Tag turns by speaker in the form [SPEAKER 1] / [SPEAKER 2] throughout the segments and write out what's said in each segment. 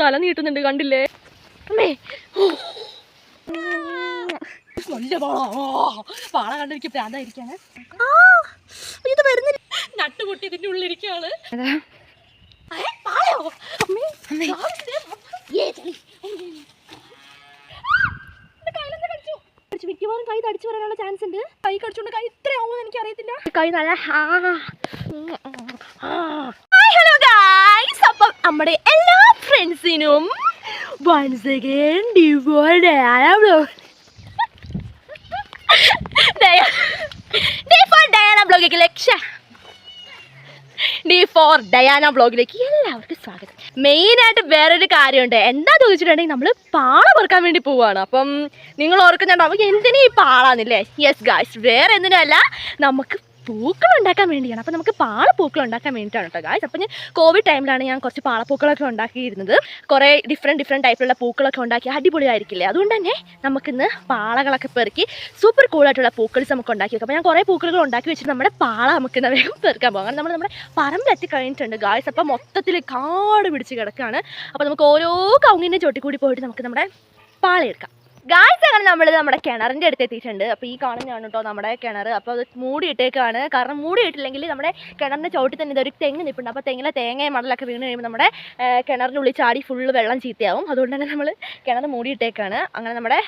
[SPEAKER 1] തല നീട്ടുന്നുണ്ട് കണ്ടില്ലേ? അമ്മേ. നല്ല പാള കണ്ട് എനിക്ക് പ്രാന്തായിരിക്കാണ് ഇത് വരുന്നില്ല. നട്ടുപൊട്ടി ഇതിന്റെ ഉള്ളിരിക്കാണ്. മിക്കവാറും കൈ തടിച്ചു വരാനുള്ള ചാൻസ് ഉണ്ട്. കൈ കടിച്ചുകൊണ്ട് കൈ ഇത്രയാവുമെന്ന് എനിക്ക് അറിയത്തില്ല കൈ നല്ല ഹലോ ഗായ്സ് അപ്പം നമ്മുടെ എല്ലാ ഫ്രണ്ട്സിനും വൺസ് അഗൈൻ ഡിവോൾ ഡേ ഫോർ ഡയാന ബ്ലോഗിലേക്ക് ലക്ഷ. ഡി ഫോർ ഡയാന ബ്ലോഗിലേക്ക് എല്ലാവർക്കും സ്വാഗതം. മെയിനായിട്ട് വേറൊരു കാര്യമുണ്ട്. എന്താ ചോദിച്ചിട്ടുണ്ടെങ്കിൽ നമ്മൾ പാള പെറുക്കാൻ വേണ്ടി പോവുകയാണ് അപ്പം നിങ്ങൾ ഓർക്കുന്നുണ്ടാവും എന്തിനാ ഈ പാളാന്നില്ലേ യെസ് ഗായ്സ് വേറെ എന്തിനല്ല നമുക്ക് പൂക്കൾ ഉണ്ടാക്കാൻ വേണ്ടിയാണ്. അപ്പം നമുക്ക് പാളപ്പൂക്കൾ ഉണ്ടാക്കാൻ വേണ്ടിയിട്ടാണ് കേട്ടോ ഗായ്സ് അപ്പം ഞാൻ കോവിഡ് ടൈമിലാണ് ഞാൻ കുറച്ച് പാളപ്പൂക്കളൊക്കെ ഉണ്ടാക്കിയിരുന്നത്. കുറേ ഡിഫറെന്റ് ഡിഫറെന്റ് ടൈപ്പിലുള്ള പൂക്കളൊക്കെ ഉണ്ടാക്കി അടിപൊളിയായിരിക്കില്ലേ? അതുകൊണ്ട് തന്നെ നമുക്കിന്ന് പാളകളൊക്കെ പെറുക്കി സൂപ്പർ കൂളായിട്ടുള്ള പൂക്കൾസ് നമുക്ക് ഉണ്ടാക്കി വെക്കാം. അപ്പോൾ ഞാൻ കുറേ പൂക്കളുകൾ ഉണ്ടാക്കി വെച്ചിട്ട് നമ്മുടെ പാള നമുക്ക് വേഗം പെറുക്കാൻ പോകാം. നമ്മൾ നമ്മുടെ പറമ്പിലെത്തി കഴിഞ്ഞിട്ടുണ്ട് ഗായ്സ് അപ്പം മൊത്തത്തിൽ കാട് പിടിച്ച് കിടക്കുകയാണ് അപ്പോൾ നമുക്ക് ഓരോ കൗങ്ങിന്റെ ചോട്ടിക്കൂടി പോയിട്ട് നമുക്ക് നമ്മുടെ പാള എടുക്കാം ഗായ്സ് അങ്ങനെ നമ്മൾ നമ്മുടെ കിണറിന്റെ അടുത്ത് എത്തിയിട്ടുണ്ട്. അപ്പോൾ ഈ കാണുന്നതാണ് കേട്ടോ നമ്മുടെ കിണർ അപ്പോൾ അത് മൂടിയിട്ടേക്കാണ്. കാരണം മൂടിയിട്ടില്ലെങ്കിൽ നമ്മുടെ കിണറിന്റെ ചോട്ടിൽ തന്നെ ഇതൊരു തെങ്ങ് നിൽപ്പുണ്ട് അപ്പോൾ തെങ്ങിലെ തേങ്ങയും മടലൊക്കെ വീണ് കഴിയുമ്പോൾ നമ്മുടെ കിണറിനുള്ളിൽ ചാടി ഫുള്ള് വെള്ളം ചീത്തയാവും. അതുകൊണ്ട് തന്നെ നമ്മൾ കിണർ മൂടിയിട്ടേക്കാണ്. അങ്ങനെ നമ്മുടെ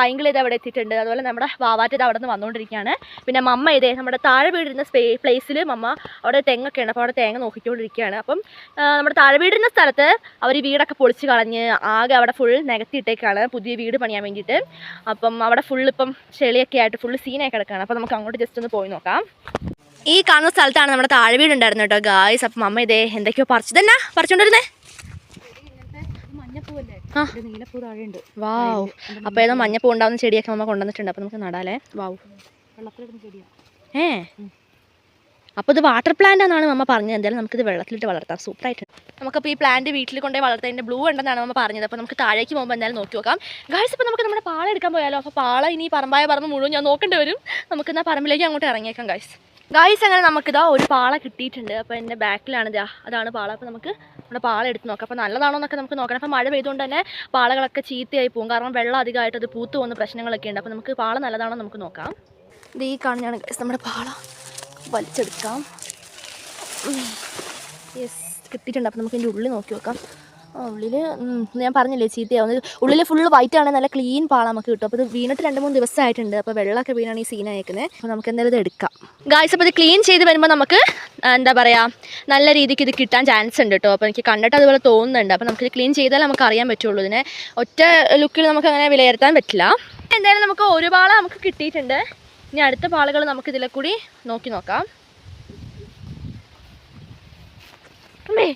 [SPEAKER 1] പൈങ്കിൾ ഇത് അവിടെ എത്തിയിട്ടുണ്ട്. അതുപോലെ നമ്മുടെ വാവാറ്റത് അവിടെ നിന്ന് വന്നുകൊണ്ടിരിക്കുകയാണ്. പിന്നെ മമ്മ ഇതേ നമ്മുടെ താഴെ വീടിരുന്ന പ്ലേസിൽ മമ്മ അവിടെ തെങ്ങൊക്കെയാണ്. അപ്പോൾ അവിടെ തേങ്ങ നോക്കിക്കൊണ്ടിരിക്കുകയാണ്. അപ്പം നമ്മുടെ താഴെ വീടിരുന്ന സ്ഥലത്ത് അവർ വീടൊക്കെ പൊളിച്ച് കളഞ്ഞ് ആകെ അവിടെ ഫുൾ നികത്തിയിട്ടേക്കാണ് പുതിയ വീട് പണിയാൻ വേണ്ടിയിട്ട്. അപ്പം അവിടെ ഫുൾ ഇപ്പം ചെളിയൊക്കെ ആയിട്ട് ഫുൾ സീനായി കിടക്കുകയാണ്. അപ്പോൾ നമുക്ക് അങ്ങോട്ട് ജസ്റ്റ് ഒന്ന് പോയി നോക്കാം. ഈ കാണുന്ന സ്ഥലത്താണ് നമ്മുടെ താഴെ വീട് വീടുണ്ടായിരുന്നു കേട്ടോ ഗായ്സ് അപ്പം അമ്മ ഇതേ എന്തൊക്കെയോ പറിച്ചു. തന്നെ പറിച്ചോണ്ടിരുന്നേ ആ. വാവ്. അപ്പോൾ ഏതോ മഞ്ഞപ്പൂ ഉണ്ടാവുന്ന ചെടിയൊക്കെ അമ്മ കൊണ്ടുവന്നിട്ടുണ്ട്. അപ്പോൾ നമുക്ക് നടാലേ. വാവ്. ഏ? അപ്പോൾ ഇത് വാട്ടർ പ്ലാന്റ് എന്നാണ് മമ്മ പറഞ്ഞത്. എന്തായാലും നമുക്കിത് വെള്ളത്തിലിട്ട് വളർത്താം. സൂപ്പറായിട്ട് നമുക്കപ്പോൾ ഈ പ്ലാന്റ് വീട്ടിൽ കൊണ്ടുപോയി വളർത്തതിന്റെ ബ്ലൂ ഉണ്ടെന്നാണ് മമ്മ പറഞ്ഞത്. അപ്പോൾ നമുക്ക് താഴേക്ക് പോകുമ്പോൾ എന്തായാലും നോക്കി നോക്കാം. ഗായ്സ് ഇപ്പോൾ നമുക്ക് നമ്മുടെ പാള എടുക്കാൻ പോയാലോ? അപ്പോൾ പാള ഇനി പറമ്പായ പറമ്പ് മുഴുവൻ ഞാൻ നോക്കേണ്ടി വരും. നമുക്ക് എന്നാൽ പറമ്പിലേക്ക് അങ്ങോട്ട് ഇറങ്ങിയേക്കാം ഗായ്സ് ഗായ്സ് അങ്ങനെ നമുക്കിതാ ഒരു പാള കിട്ടിയിട്ടുണ്ട്. അപ്പോൾ എന്റെ ബാക്കിലാണ് ഇതാ അതാണ് പാള. അപ്പോൾ നമുക്ക് നമ്മുടെ പാള എടുത്ത് നോക്കാം. അപ്പോൾ നല്ലതാണോ എന്നൊക്കെ നമുക്ക് നോക്കണം അപ്പോൾ മഴ പെയ്തുകൊണ്ട് തന്നെ പാളകളൊക്കെ ചീത്തയായി പോകും. കാരണം വെള്ളം അധികമായിട്ട് അത് പൂത്ത് പോകുന്ന പ്രശ്നങ്ങളൊക്കെ ഉണ്ട്. അപ്പോൾ നമുക്ക് പാള നല്ലതാണോ നമുക്ക് നോക്കാം. ഇത് ഈ കാണുന്നതാണ് നമ്മുടെ പാള. വലിച്ചെടുക്കാം. യെസ് കിട്ടിയിട്ടുണ്ട്. അപ്പോൾ നമുക്ക് ഇതിന്റെ ഉള്ളിൽ നോക്കി നോക്കാം. ഉള്ളിൽ ഞാൻ പറഞ്ഞില്ലേ ചീത്തയാവുന്നത് ഉള്ളിൽ ഫുള്ള് വൈറ്റ് ആണ് നല്ല ക്ലീൻ പാള നമുക്ക് കിട്ടും. അപ്പോൾ ഇത് വീണിട്ട് രണ്ട് മൂന്ന് ദിവസമായിട്ടുണ്ട് അപ്പോൾ വെള്ളമൊക്കെ വീണാണ് ഈ സീനായേക്കുന്നത് അപ്പോൾ നമുക്ക് എന്തായാലും ഇത് എടുക്കാം. ഗായ്സ് അപ്പോൾ ഇത് ക്ലീൻ ചെയ്ത് വരുമ്പോൾ നമുക്ക് എന്താ പറയുക നല്ല രീതിക്ക് ഇത് കിട്ടാൻ ചാൻസ് ഉണ്ട് കേട്ടോ അപ്പോൾ എനിക്ക് കണ്ടിട്ട് അതുപോലെ തോന്നുന്നുണ്ട്. അപ്പോൾ ഇത് ക്ലീൻ ചെയ്താൽ നമുക്ക് അറിയാൻ പറ്റുള്ളൂ ഇതിനെ. ഒറ്റ ലുക്കിൽ നമുക്ക് അങ്ങനെ വിലയിരുത്താൻ പറ്റില്ല. എന്തായാലും നമുക്ക് ഒരു പാള നമുക്ക് കിട്ടിയിട്ടുണ്ട്. ഇനി അടുത്ത പാളുകൾ നമുക്ക് ഇതിലെ കൂടി നോക്കി നോക്കാം അമ്മേ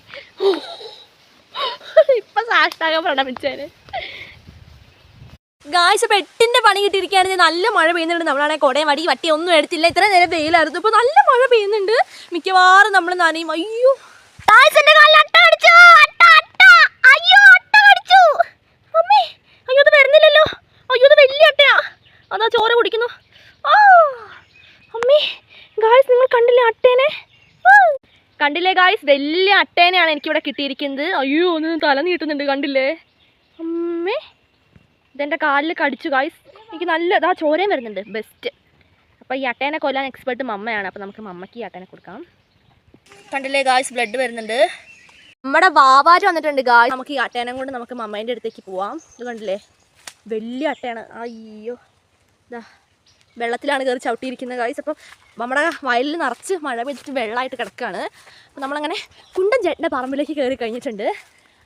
[SPEAKER 1] ഇപ്പൊ സാഷ്ടാകം പ്രണമിച്ചേന് ഗായ്സ് ഇപ്പൊ എട്ടിന്റെ പണി കിട്ടിയിരിക്കുകയാണെങ്കിൽ നല്ല മഴ പെയ്യുന്നുണ്ട്. നമ്മളാണെങ്കിൽ കൊടയും വടി വട്ടി ഒന്നും എടുത്തില്ല. ഇത്ര നേരം വെയിലായിരുന്നു. ഇപ്പൊ നല്ല മഴ പെയ്യുന്നുണ്ട്. മിക്കവാറും നമ്മൾ നനയും. അയ്യോ. ഗായ്സ് എന്റെ കാലിൽ അട്ട അട്ട അട്ട. അയ്യോ അട്ട അമ്മേ അയ്യോ ഇത് വരുന്നില്ലല്ലോ. അയ്യോ ഇത് വലിയ അട്ടയാ. അതാ ചോര കുടിക്കുന്നു. ആ. അമ്മേ ഗായ്സ് നിങ്ങൾ കണ്ടില്ലേ അട്ടേനെ. കണ്ടില്ലേ ഗായ്സ് വലിയ അട്ടേനെയാണ് എനിക്കിവിടെ കിട്ടിയിരിക്കുന്നത്. അയ്യോ ഒന്ന് തല നീട്ടുന്നുണ്ട് കണ്ടില്ലേ? അമ്മേ. ഇതെന്റെ കാലിൽ കടിച്ചു ഗായ്സ് എനിക്ക് നല്ല ഇതാ ചോരയും വരുന്നുണ്ട് ബെസ്റ്റ് അപ്പോൾ ഈ അട്ടേനെ കൊല്ലാൻ എക്സ്പെർട്ട് മമ്മയാണ്. അപ്പോൾ നമുക്ക് മമ്മയ്ക്ക് ഈ അട്ടേനെ കൊടുക്കാം. കണ്ടില്ലേ ഗായ്സ് ബ്ലഡ് വരുന്നുണ്ട്. നമ്മുടെ വാവാര് വന്നിട്ടുണ്ട് ഗായ്സ് നമുക്ക് ഈ അട്ടേനെ കൊണ്ട് നമുക്ക് മമ്മേന്റെ അടുത്തേക്ക് പോവാം. ഇത് കണ്ടില്ലേ? വലിയ അട്ടയാണ് അയ്യോ. ഇതാ വെള്ളത്തിലാണ് കയറി ചവിട്ടിയിരിക്കുന്നത് ഗായ്സ് അപ്പോൾ നമ്മുടെ വയലിൽ നിറച്ച് മഴ പെയ്തിട്ട് വെള്ളമായിട്ട് കിടക്കുകയാണ്. അപ്പോൾ നമ്മളങ്ങനെ കുണ്ടൻ ചേട്ടന്റെ പറമ്പിലേക്ക് കയറി കഴിഞ്ഞിട്ടുണ്ട്.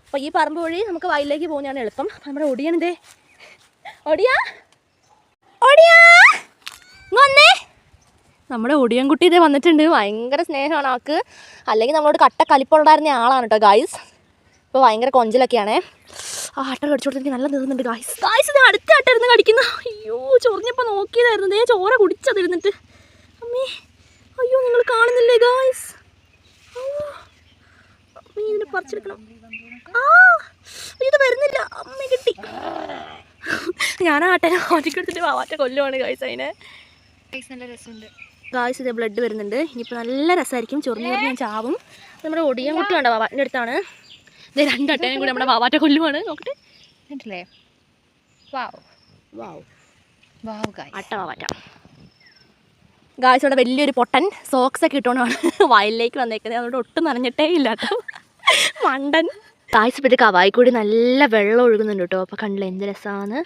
[SPEAKER 1] അപ്പോൾ ഈ പറമ്പ് വഴി നമുക്ക് വയലിലേക്ക് പോകുന്നതാണ് എളുപ്പം. നമ്മുടെ ഒടിയണിതേ ഒടിയാ? ഒടിയാ? വന്നേ. നമ്മുടെ ഒടിയൻകുട്ടി ഇതേ വന്നിട്ടുണ്ട്. ഭയങ്കര സ്നേഹമാണ് ആൾക്ക്. അല്ലെങ്കിൽ നമ്മളോട് കട്ട കലിപ്പുണ്ടായിരുന്ന ആളാണ് കേട്ടോ ഗായ്സ് ഇപ്പോൾ ഭയങ്കര കൊഞ്ചലൊക്കെയാണേ. ആ അട്ട കടിച്ചു കൊടുത്ത് എനിക്ക് നല്ല നീറുന്നുണ്ട് ഗായ്സ് ഗായ്സ് ഇത് അടുത്ത അട്ട ഇരുന്ന് കടിക്കുന്ന. അയ്യോ ചൊറിഞ്ഞപ്പോൾ നോക്കിയതായിരുന്നു. ദേ ചോര കുടിച്ചതിരുന്നിട്ട്. അമ്മേ അയ്യോ നിങ്ങൾ കാണുന്നില്ലേ ഗായ്സ് അമ്മേ ഇതിനെ പറിച്ചെടുക്കണം. ആ ഇത് വരുന്നില്ല. അമ്മ കിട്ടി. ഞാൻ ആ ആട്ടനെ മാറ്റിക്കെടുത്തിട്ട് വാവാറ്റ കൊല്ലുവാണ് ഗായ്സ് അതിനെ.
[SPEAKER 2] നല്ല രസമുണ്ട്.
[SPEAKER 1] ഗായ്സ് ഇത് ബ്ലഡ് വരുന്നുണ്ട്. ഇനിയിപ്പോൾ നല്ല രസമായിരിക്കും ചൊറിഞ്ഞു ചൊറിഞ്ഞ ചാവും. നമ്മുടെ ഒടിയൻ കുട്ടി കണ്ടോ വാവാറ്റിന്റെ അടുത്താണ്. ദേ രണ്ടട്ടേനും കൂടി നമ്മുടെ വാവാറ്റ കൊല്ലുവാണ്. നോക്കട്ടെ.
[SPEAKER 2] കണ്ടില്ലേ വാവ്
[SPEAKER 1] വാവ്
[SPEAKER 2] വാവ്
[SPEAKER 1] അട്ട വാവാറ്റ. ഗായ്സ് ഇവിടെ വലിയൊരു പൊട്ടൻ സോക്സ് ഒക്കെ ഇട്ടുകൊണ്ടാണ് വയലിലേക്ക് വന്നേക്കുന്നത്. അതുകൊണ്ട് ഒട്ടും നനഞ്ഞിട്ടേ ഇല്ല കേട്ടോ. മണ്ടൻ. ഇപ്പോൾ ഇത് കവായി കൂടി നല്ല വെള്ളം ഒഴുകുന്നുണ്ട് കേട്ടോ. അപ്പോൾ കണ്ടില്ല എന്ത് രസമാണ്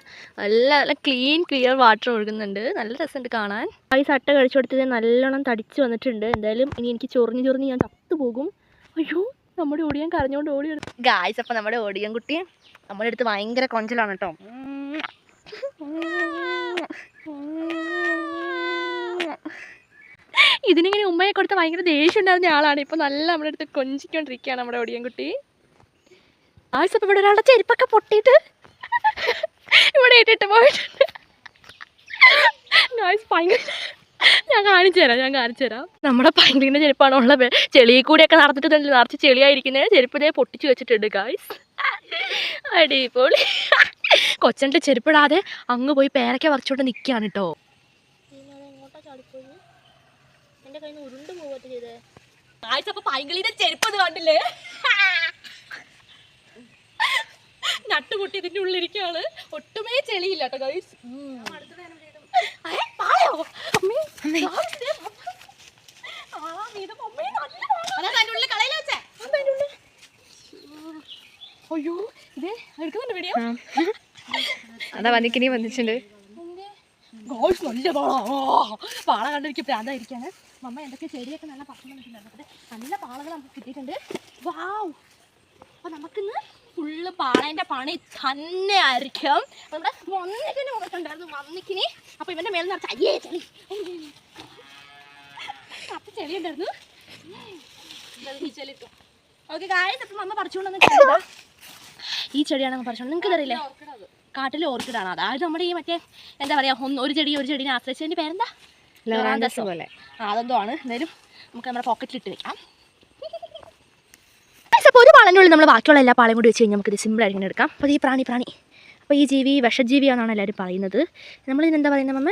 [SPEAKER 1] നല്ല നല്ല ക്ലീൻ ക്ലിയർ വാട്ടർ ഒഴുകുന്നുണ്ട്. നല്ല രസമുണ്ട് കാണാൻ. ഗായ്സ് അട്ട കഴിച്ചു കൊടുത്തത് നല്ലോണം തടിച്ച് വന്നിട്ടുണ്ട്. എന്തായാലും ഇനി എനിക്ക് ചൊറിഞ്ഞ് ചൊറിഞ്ഞ് ഞാൻ ചത്തു പോകും. അയ്യോ നമ്മുടെ ഓടിയൻ കരഞ്ഞുകൊണ്ട് ഓടി ഗായ്സ് അപ്പോൾ നമ്മുടെ ഓടിയൻ കുട്ടി നമ്മുടെ അടുത്ത് ഭയങ്കര കൊഞ്ചലാണ് കേട്ടോ. ഇതിനിങ്ങനെ ഉമ്മയെ കൊടുത്ത് ഭയങ്കര ദേഷ്യം ഉണ്ടായിരുന്ന ആളാണ്. ഇപ്പൊ നല്ല നമ്മുടെ അടുത്ത് കൊഞ്ചിക്കൊണ്ടിരിക്കുകയാണ് നമ്മുടെ ഒടിയൻകുട്ടി. ആഴ്ച ഇവിടെ ഒരാളുടെ ചെരുപ്പൊക്കെ പൊട്ടിയിട്ട് ഇവിടെ ഇട്ടിട്ട് പോയിട്ടുണ്ട്. ഭയങ്കര ഞാൻ കാണിച്ചു തരാം ഞാൻ കാണിച്ചു തരാം. നമ്മുടെ പൈങ്കിളിന്റെ ചെരുപ്പാണ് ഉള്ളത്. ചെളിയിൽ കൂടിയൊക്കെ തന്നെ നിറച്ച് ചെളിയായിരിക്കുന്നത് ചെരുപ്പ് ഇതേ പൊട്ടിച്ചു വെച്ചിട്ടുണ്ട് ഗായ്സ് അടിപൊളി. കൊച്ചന്റെ ചെരുപ്പിടാതെ അങ്ങ് പോയി പേരൊക്കെ വറച്ചുകൊണ്ട് നിൽക്കുകയാണ് കേട്ടോ എന്റെ കയ്യിൽ നിന്ന് ഉരുണ്ട് പോവട്ടെ ചെയ്തേ. ആഴ്ച അപ്പൊ പൈങ്കിളിന്റെ ചെരുപ്പ് അത് കണ്ടില്ലേ? നട്ടുകുട്ടി ഇതിന്റെ ഉള്ളിരിക്കാണ് ഒട്ടുമേ ചെളിയില്ല കേട്ടോ ഗൈസ്? അയ്യോ ഇതേ എടുക്കുന്നുണ്ട് വീഡിയോ
[SPEAKER 2] അതാ വന്നിക്കിനി വന്നിട്ടുണ്ട്.
[SPEAKER 1] ഗോൾസ് നല്ല പാള. പാള കണ്ടിരിക്കും പ്രാന്തായിരിക്കാണ്. മമ്മ എന്തൊക്കെ ചെടിയൊക്കെ നല്ല പറിച്ചുകൊണ്ടിരിക്കുന്നുണ്ട് നല്ല പാളകൾ നമുക്ക് കിട്ടിയിട്ടുണ്ട്. വാവ് അപ്പൊ നമുക്കിന്ന് ഫുള്ള് പാളേന്റെ പണി തന്നെ ആയിരിക്കും. നമ്മുടെ വന്നിക്കിന് വന്നിട്ടുണ്ടായിരുന്നു വന്നിക്കിന്. അപ്പൊ ഇവന്റെ മേലെ നിറച്ച് അയ്യേ ചെളി. അപ്പൊ ചെളി ഉണ്ടായിരുന്നു. ഈ ചെളി ഇട്ടു ഓക്കെ കാര്യം അപ്പൊ മമ്മ പറിച്ചുകൊണ്ടു ഈ ചെടിയാണ് നമ്മൾ പറിച്ചോണ്ട് നിങ്ങൾക്ക് അറിയില്ലേ കാട്ടിലെ ഓർക്കിഡാണ് അതായത് നമ്മുടെ ഈ മറ്റേ എന്താ പറയാ ഒന്ന് ഒരു ചെടി ഒരു ചെടിനെ ആശ്രയിച്ചതിന്റെ പേരെന്താ?
[SPEAKER 2] ലൊറാന്തസ് പോലെ
[SPEAKER 1] ആ, അതെന്തോ ആണ്. എന്തായാലും നമുക്ക് നമ്മുടെ പോക്കറ്റിൽ ഇട്ട് വെക്കാം. അപ്പോൾ ഒരു പാളന്റെ നമ്മൾ ബാക്കിയുള്ള എല്ലാ പാളയും കൂടി വെച്ച് കഴിഞ്ഞാൽ നമുക്കിത് സിമ്പിൾ ആയിട്ട് എടുക്കാം. അപ്പോൾ ഈ പ്രാണി പ്രാണി. അപ്പോൾ ഈ ജീവി വിഷജീവിയാണെന്നാണ് എല്ലാവരും പറയുന്നത്. നമ്മൾ ഇതിനെന്താ പറയുന്നത് മമ്മ?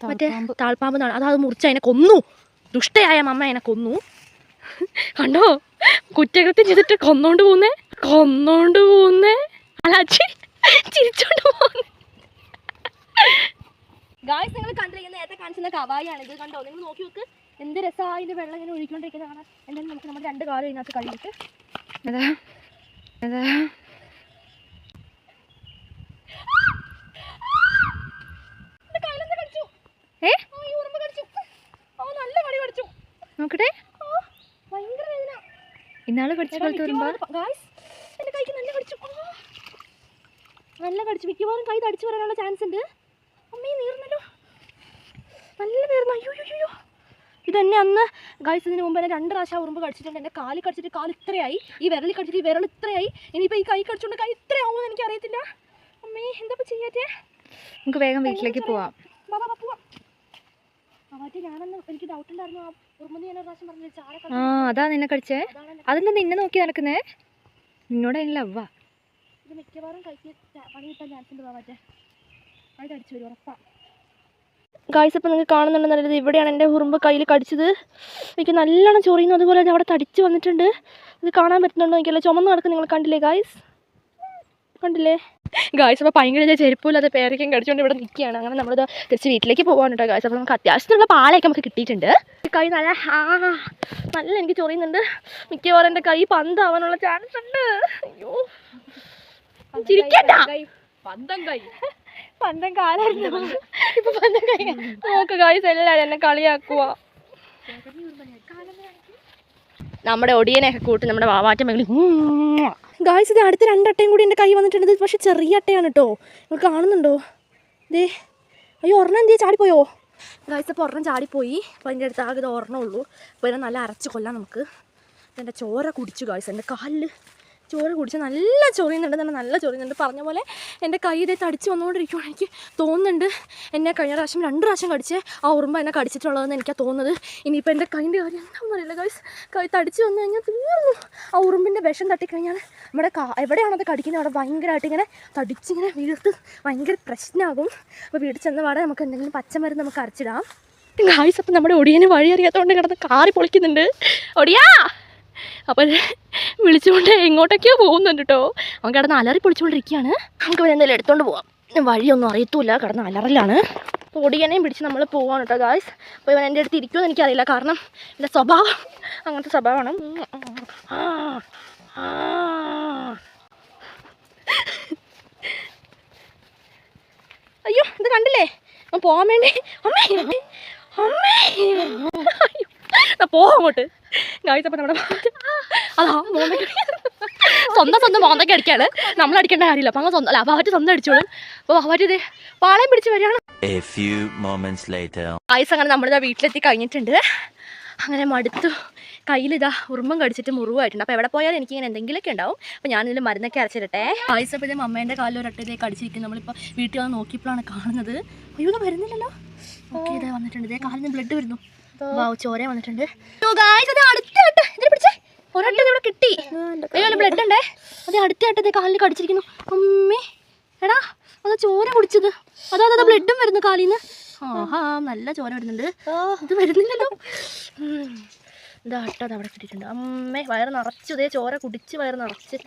[SPEAKER 1] മറ്റേ താൾപ്പാമ്പ്. എന്നാണ് അത് അത് മുറിച്ച് അതിനെ കൊന്നു. ദുഷ്ടയായ മമ്മ അതിനെ കൊന്നു. കണ്ടോ? കുറ്റകൃത്യം ചെയ്തിട്ട് കൊന്നോണ്ട് പോകുന്നേ കൊന്നോണ്ട് പോകുന്നേ അലാച്ചി ചിരിച്ചോണ്ട് ഗായ്സ് നിങ്ങൾ കണ്ടിരിക്കുന്ന നേരത്തെ കാണിച്ചിരുന്ന കവായാണ്. ഇത് കണ്ടോ? നിങ്ങൾ നോക്കി നോക്ക്. എന്ത് രസമാണ് ഇത് വെള്ളം ഇങ്ങനെ ഒഴിക്കൊണ്ടിരിക്കുന്നത് കാണാൻ എന്തായാലും നമുക്ക് നമ്മുടെ രണ്ട് കാലം ഇതിനകത്ത് കഴിഞ്ഞിട്ട്
[SPEAKER 2] അതാ അതാ. നോക്കട്ടെ. ഇന്നാൾ കടിച്ച പോലത്തെ.
[SPEAKER 1] നല്ല കടിച്ചു. മിക്കവാറും കൈ തടിച്ചു വരാനുള്ള ചാൻസ് ഉണ്ട് അമ്മേ നീർന്നല്ലോ നീർന്നു അയ്യോ അയ്യോ അയ്യോ. ഇതെന്നെ അന്ന് ഗൈസ് ഇതിന് മുമ്പ് എന്നെ രണ്ട് പ്രാവശ്യം ഉറുമ്പ് കടിച്ചിട്ടുണ്ട്. എന്റെ കാലിൽ കടിച്ചിട്ട് കാൽ ഇത്രയായി. ഈ വിരലിൽ കടിച്ചിട്ട് ഈ വിരൽ ഇത്രയായി. ഇനിയിപ്പോൾ ഈ കൈ കടിച്ചുകൊണ്ട് കൈ ഇത്രയാവുമെന്ന് എനിക്ക് അറിയത്തില്ല അമ്മേ എന്താ ചെയ്യാത്തേ? ചെയ്യാറ്റേ
[SPEAKER 2] നമുക്ക് വേഗം വീട്ടിലേക്ക് പോവാം.
[SPEAKER 1] ആ
[SPEAKER 2] അതാ നിന്നെ കടിച്ചേ. അതെന്താ നിന്നെ നോക്കി നടക്കുന്നേ? നിന്നോട് അതിന് ലവ്വാ
[SPEAKER 1] ഇത് മിക്കവാറും കഴിക്കാൻ പണി കിട്ടാൻ ചാൻസ് ഉണ്ട് ബാബാറ്റെ അത് കടിച്ചു വരും ഉറപ്പാ. ഗായ്സ് ഇപ്പം നിങ്ങൾക്ക് കാണുന്നുണ്ടെന്നറിയത് ഇവിടെയാണ് എന്റെ ഉറുമ്പ് കയ്യിൽ കടിച്ചത്. എനിക്ക് നല്ലോണം ചൊറിയുന്നു. അതുപോലെ അത് അവിടെ തടിച്ച് വന്നിട്ടുണ്ട്. ഇത് കാണാൻ പറ്റുന്നുണ്ടോ എനിക്കല്ല ചുമന്ന് നടക്കും നിങ്ങൾ കണ്ടില്ലേ ഗായ്സ് കണ്ടില്ലേ? ഗായ്സ് അപ്പോൾ ഭയങ്കര ചെരുപ്പില്ലാതെ പേരയ്ക്കും കടിച്ചുകൊണ്ട് ഇവിടെ നിൽക്കുകയാണ്. അങ്ങനെ നമ്മളിത് തിരിച്ച് വീട്ടിലേക്ക് പോകാൻ കേട്ടോ ഗായ്സ് അപ്പോൾ നമുക്ക് അത്യാവശ്യത്തിനുള്ള പാലയൊക്കെ നമുക്ക് കിട്ടിയിട്ടുണ്ട്. ഈ കൈ നല്ല ആ നല്ല എനിക്ക് ചൊറിയുന്നുണ്ട്. മിക്കവാറും എന്റെ കൈ പന്താവാനുള്ള ചാൻസ് ഉണ്ട്. അയ്യോ. ചിരിക്കണ്ട.
[SPEAKER 2] പന്തം കൈ.
[SPEAKER 1] പന്തം കാലായിരുന്നു ഇപ്പൊ പന്തം കൈ നോക്ക് ഗായ്സ് എല്ലാവരും എന്നെ കളിയാക്കുക നമ്മുടെ ഒടിയനെയൊക്കെ കൂട്ടി നമ്മുടെ വാവാറ്റം ഗായ്സ് ഇത് അടുത്ത രണ്ടട്ടയും കൂടി എന്റെ കൈ വന്നിട്ടുണ്ട്. ഇത് പക്ഷെ ചെറിയ അട്ടയാണ് കേട്ടോ നിങ്ങൾ കാണുന്നുണ്ടോ? ദേ അയ്യോ ഒരെണ്ണം എന്തിയാ? ചാടിപ്പോയോ? ഗായ്സ് അപ്പോൾ ഒരെണ്ണം ചാടിപ്പോയി. അപ്പോൾ അതിന്റെ അടുത്ത് ആകെ ഇത് ഒരെണ്ണമുള്ളൂ അപ്പോൾ ഇതിനെ നല്ല അരച്ച് കൊല്ലാം നമുക്ക്. എന്റെ ചോര കുടിച്ചു ഗായ്സ് എന്റെ കാലിൽ ചോര കുടിച്ച് നല്ല ചൊറിയുന്നുണ്ട് തന്നെ നല്ല ചൊറിയുന്നുണ്ട്. പറഞ്ഞ പോലെ എന്റെ കൈ ഇതേ തടിച്ച് വന്നുകൊണ്ടിരിക്കുകയാണ് എനിക്ക് തോന്നുന്നുണ്ട്. എന്നെ കഴിഞ്ഞ പ്രാവശ്യം രണ്ട് പ്രാവശ്യം കടിച്ച് ആ ഉറുമ്പ് എന്നെ കടിച്ചിട്ടുള്ളതെന്ന് എനിക്കാണ് തോന്നുന്നത്. ഇനിയിപ്പോൾ എന്റെ കൈന്റെ കാര്യം എന്താണെന്ന് അറിയില്ല കൈസ് കൈ തടിച്ച് വന്നു കഴിഞ്ഞാൽ തീർന്നു. ആ ഉറുമ്പിന്റെ വിഷം തട്ടിക്കഴിഞ്ഞാൽ നമ്മുടെ കാ എവിടെയാണത് കടിക്കുന്നത്? അവിടെ ഭയങ്കരമായിട്ട് ഇങ്ങനെ തടിച്ചിങ്ങനെ വീർത്ത് ഭയങ്കര പ്രശ്നമാകും. അപ്പോൾ വീട്ടിൽ ചെന്ന പാടെ നമുക്ക് എന്തെങ്കിലും പച്ചമരുന്ന് നമുക്ക് അരച്ചിടാം. ഗായ്സ് അപ്പം നമ്മുടെ ഒടിയന് വഴി അറിയാത്തതുകൊണ്ട് കിടന്ന് കാറി പൊളിക്കുന്നുണ്ട്. ഒടിയാ! അപ്പോൾ വിളിച്ചുകൊണ്ട് എങ്ങോട്ടൊക്കെയോ പോകുന്നുണ്ട് കേട്ടോ അവൻ കിടന്ന് അലറി പൊളിച്ചുകൊണ്ടിരിക്കുകയാണ്. നമുക്ക് ഇവനെ എന്തെങ്കിലും എടുത്തോണ്ട് പോവാം. വഴിയൊന്നും അറിയത്തൂല കിടന്ന് അലറലാണ്. പൊടിയനെയും പിടിച്ച് നമ്മൾ പോവാണ് കേട്ടോ ഗായ്സ് അപ്പോൾ ഇവൻ എന്റെ അടുത്ത് ഇരിക്കുമെന്ന് എനിക്കറിയില്ല. കാരണം എന്റെ സ്വഭാവം അങ്ങനത്തെ സ്വഭാവമാണ്. അയ്യോ ഇത് കണ്ടില്ലേ? അവൻ വേണ്ടി അമ്മേ അമ്മേ. അയ്യോ. പോ അങ്ങോട്ട്. ഗായ്സ് അപ്പം നമ്മുടെ അതാ സ്വന്തം സ്വന്തം മോന്തൊക്കെ അടിക്കാണ്. നമ്മൾ അടിക്കേണ്ട കാര്യമില്ല. അപ്പം സ്വന്തം അല്ല അപ്പോൾ അവറ്റ് സ്വന്തം അടിച്ചോളും. അപ്പോൾ അവറ്റ് ഇത് പാളയം പിടിച്ച് വരികയാണ്. ആയിസ് അങ്ങനെ നമ്മളിതാ വീട്ടിലെത്തി കഴിഞ്ഞിട്ടുണ്ട്. അങ്ങനെ മടുത്തു. കയ്യിലിതാ ഉറുമ്പം കടിച്ചിട്ട് മുറിവായിട്ടുണ്ട്. അപ്പോൾ എവിടെ പോയാലും എനിക്ക് ഇങ്ങനെ എന്തെങ്കിലുമൊക്കെ ഉണ്ടാവും. അപ്പോൾ ഞാൻ മരുന്നൊക്കെ അരച്ചിരട്ടെ ആയുസ് അപ്പോൾ ഇതേ അമ്മേന്റെ കാലിൽ ഒരട്ടതേ അടിച്ചിരിക്കും നമ്മളിപ്പോൾ വീട്ടിൽ വന്ന് നോക്കിയപ്പോഴാണ് കാണുന്നത്. അയ്യോ വരുന്നില്ലല്ലോ. ഓക്കെ ഇതേ വന്നിട്ടുണ്ട്. ഇതേ കാലിൽ നിന്ന് ബ്ലഡ് വരുന്നു. ചോര വന്നിട്ടുണ്ട്. ഓ, guys, അത് അടുത്തായിട്ട് ഇതിനെ പിടിച്ചേ. ഒരട്ട ഇവിടെ കിട്ടി. ബ്ലഡ് ഉണ്ടേ അത് അടുത്തായിട്ട് കാലിൽ കടിച്ചിരിക്കുന്നു. അമ്മേ. എടാ അത് ചോര കുടിച്ചത്. അതാ അതാ ബ്ലഡും വരുന്നു കാലിൽ നിന്ന് ആഹാ നല്ല ചോര വരുന്നുണ്ട്. ഇത് വരുന്നില്ലല്ലോ. ഇതാ അട്ട അത് അവിടെ കിട്ടിയിട്ടുണ്ട്. അമ്മേ വയറ് നിറച്ചു. ഇതേ ചോര കുടിച്ച് വയറ് നിറച്ച്.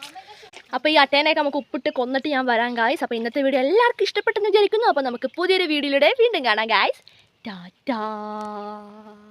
[SPEAKER 1] അപ്പോൾ ഈ അട്ടേനെയൊക്കെ നമുക്ക് ഉപ്പിട്ട് കൊന്നിട്ട് ഞാൻ വരാം ഗായ്സ് അപ്പോൾ ഇന്നത്തെ വീഡിയോ എല്ലാവർക്കും ഇഷ്ടപ്പെട്ടെന്ന് വിചാരിക്കുന്നു. അപ്പോൾ നമുക്ക് പുതിയൊരു വീഡിയോയിലൂടെ വീണ്ടും കാണാം ഗായ്സ് da da.